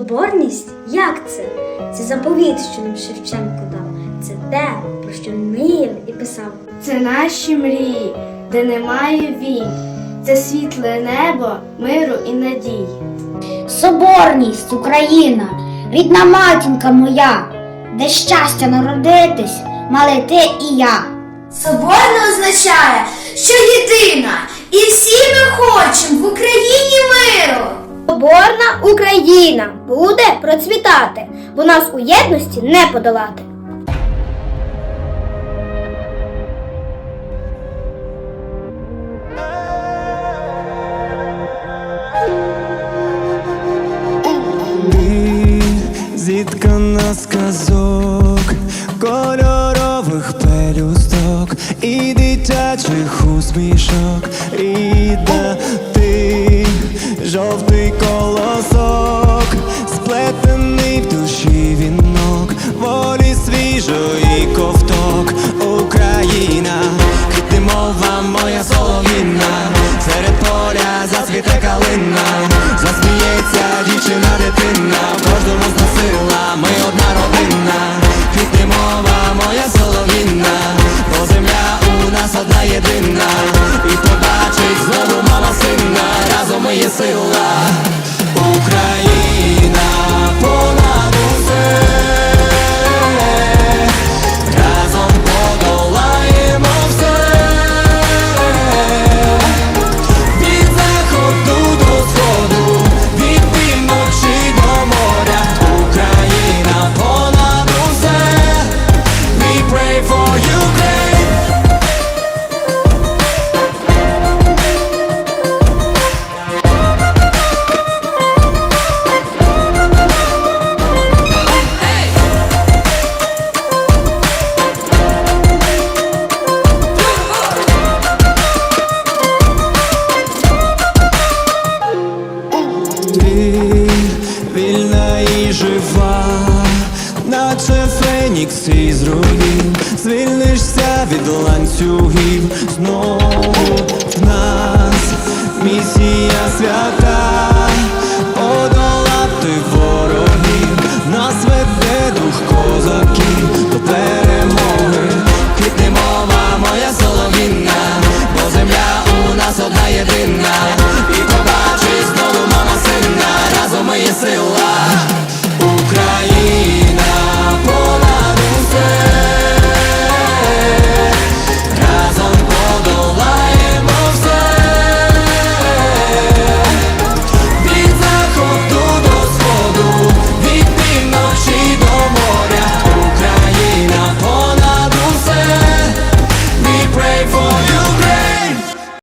Соборність? Як це? Це заповіт, що нам Шевченко дав. Це те, про що мріяв і писав. Це наші мрії, де немає війн. Це світле небо, миру і надій. Соборність, Україна, рідна матінка моя, де щастя народитись, мали ти і я. Соборна означає, що єдина, Україна буде процвітати, бо нас у єдності не подолати. Ти зіткана з казок, кольорових пелюсток і дитячих усмішок, рідна ти, жовтий колосок, свіжої ковток, Україна, ти мова моя солов'їна, наче фенікс із руїн, звільнишся від ланцюгів. Знову